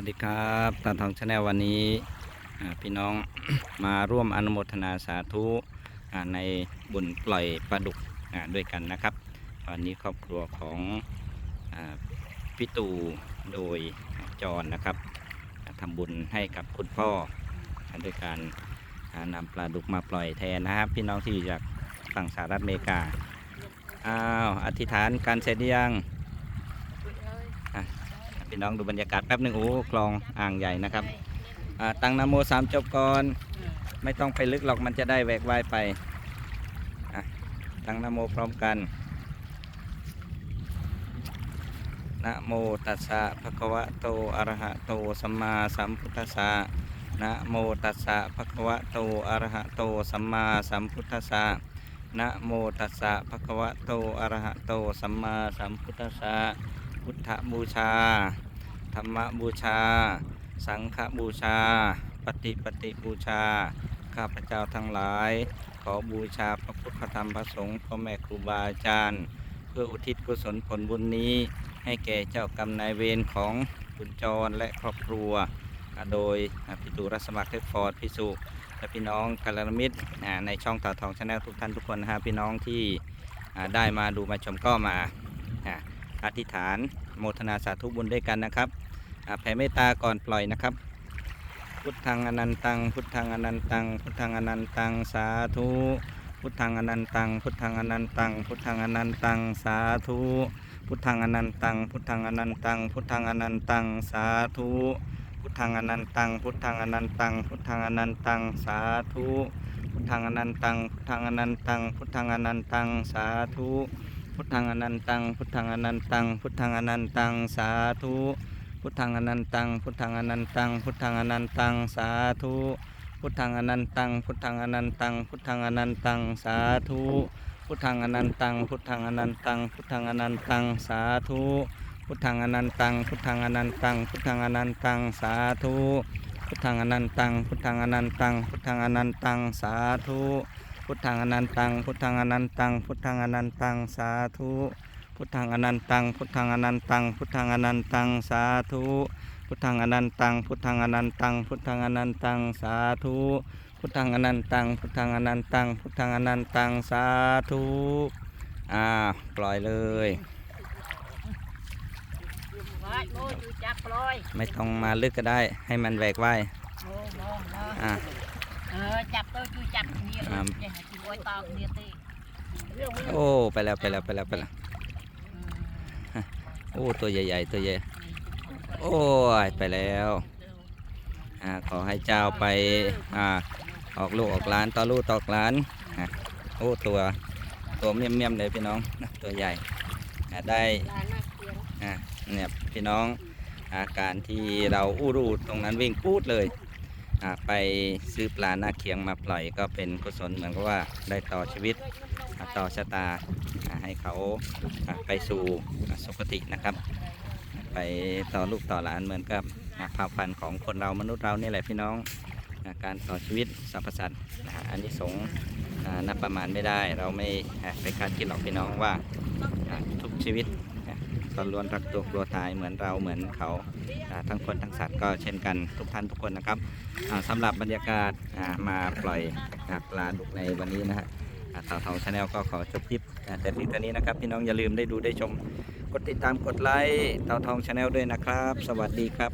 วัสดีครับตาทองชาแนลวันนี้พี่น้องมาร่วมอนุโมทนาสาธุในบุญปล่อยปลาดุกด้วยกันนะครับ วันนี้ครอบครัวของอพี่ตู่โดยจรนะครับอ่าทำบุญให้กับคุณพ่ออ่าด้วยการอ่านำปลาดุกมาปล่อยแทนนะครับ พี่น้องที่อยู่จากฝั่งสหรัฐอเมริกาอ้าวอธิษฐานการเสร็จยัง พี่น้องดูบรรยากาศแป๊บหนึ่งโอ้คลองอ่างใหญ่นะครับตั้งนโมสามจบก่อนไม่ต้องไปลึกหรอกมันจะได้แหวกว่ายไปตั้งนโมพร้อมกันนะโมตัสสะภะคะวะโตอะระหะโตสัมมาสัมพุทธัสสะนะโมตัสสะภะคะวะโตอะระหะโตสัมมาสัมพุทธัสสะนะโมตัสสะภะคะวะโตอะระหะโตสัมมาสัมพุทธัสสะ พุทธบูชา ธรรมบูชา สังฆบูชา ปฏิปฏิบูชา ข้าพเจ้าทั้งหลาย ขอบูชาพระพุทธธรรมพระสงฆ์พ่อแม่ครูบาอาจารย์ เพื่ออุทิศกุศลผลบุญนี้ ให้แก่เจ้ากรรมนายเวรของคุณจรและครอบครัว โดยพิตูรัสมัครเทพฟอร์ดพิสุและพี่น้องกัลยาณมิตรในช่องต่อทองชาแนลทุกท่านทุกคนนะฮะพี่น้องที่ได้มาดูมาชมก็มา อธิษฐาน โมทนาสาธุบุญด้วยกันนะครับแผ่เมตตาก่อนปล่อยนะครับ พุทธังอนันตัง พุทธังอนันตัง พุทธังอนันตัง สาธุ พุทธังอนันตัง พุทธังอนันตัง พุทธังอนันตัง สาธุ พุทธังอนันตัง พุทธังอนันตัง พุทธังอนันตัง สาธุ พุทธังอนันตัง พุทธังอนันตัง พุทธังอนันตัง สาธุ พุทธังอนันตัง พุทธังอนันตัง พุทธังอนันตัง สาธุ พุทธังอนันตัง พุทธังอนันตัง พุทธังอนันตัง สาธุ พุทธังอนันตัง พุทธังอนันตัง พุทธังอนันตัง สาธุ พุทธังอนันตัง พุทธังอนันตัง พุทธังอนันตัง สาธุ พุทธังอนันตัง พุทธังอนันตัง พุทธังอนันตัง สาธุ พุทธังอนันตัง พุทธังอนันตัง พุทธังอนันตัง สาธุ พุทธังอนันตัง พุทธังอนันตัง พุทธังอนันตัง สาธุ พุทธังอนันตัง พุทธังอนันตัง พุทธังอนันตัง สาธุ พุทธังอนันตัง พุทธังอนันตัง พุทธังอนันตัง สาธุ พุทธังอนันตัง พุทธังอนันตัง พุทธังอนันตัง สาธุ พุทธังอนันตัง พุทธังอนันตัง พุทธังอนันตัง สาธุ อ่า ปล่อยเลยว้ายโมจูจับปล่อยไม่ต้องมาลึกก็ได้ ให้มันแหวกว่ายโมโมโมอ่า เออจับตัวจูจับเนี่ยอ่าเนี่ยจูไว้ตอกเนี่ยตีโอ้ไปแล้วไปแล้วไปแล้วไปแล้วโอ้ตัวใหญ่ๆตัวใหญ่โอ้ยไปแล้วอ่าขอให้เจ้าไปอ่าออกลูกออกหล้านต่อลูกต่อหล้านอะโอ้ตัวตัวเมี่ยมๆเลยพี่น้องนะตัวใหญ่อ่าได้ลานักเสียงอะเนี่ยพี่น้องอาการที่เราอู้รูตรงนั้นวิ่งปูดเลยอะ ไปซื้อปลาหน้าเคียงมาปล่อยก็เป็นกุศลเหมือนกับว่าได้ต่อชีวิตต่อชะตาให้เขาไปสู่สุคตินะครับ ไปต่อลูกต่อหลานเหมือนกับอะความฝันของคนเรามนุษย์เรานี่แหละพี่น้องการต่อชีวิตสรรพสัตว์อันนี้สงส์นับประมาณไม่ได้ เราไม่ไปคาดคิดหรอกพี่น้องว่าทุกชีวิต ก็ล้วนรักตัวกลัวตายเหมือนเราเหมือนเขาทั้งคนทั้งสัตว์ก็เช่นกันทุกท่านทุกคนนะครับสำสำหรับบรรยากาศมาปล่อยปลาดุกในวันนี้นะฮะอ่าเต่าทองชาแนลก็ขอจบคลิปแต่เพียงเท่านี้นะครับพี่น้องอย่าลืมได้ดูได้ชม กดติดตามกดไลค์เต่าทองชาแนลด้วยนะครับ สวัสดีครับ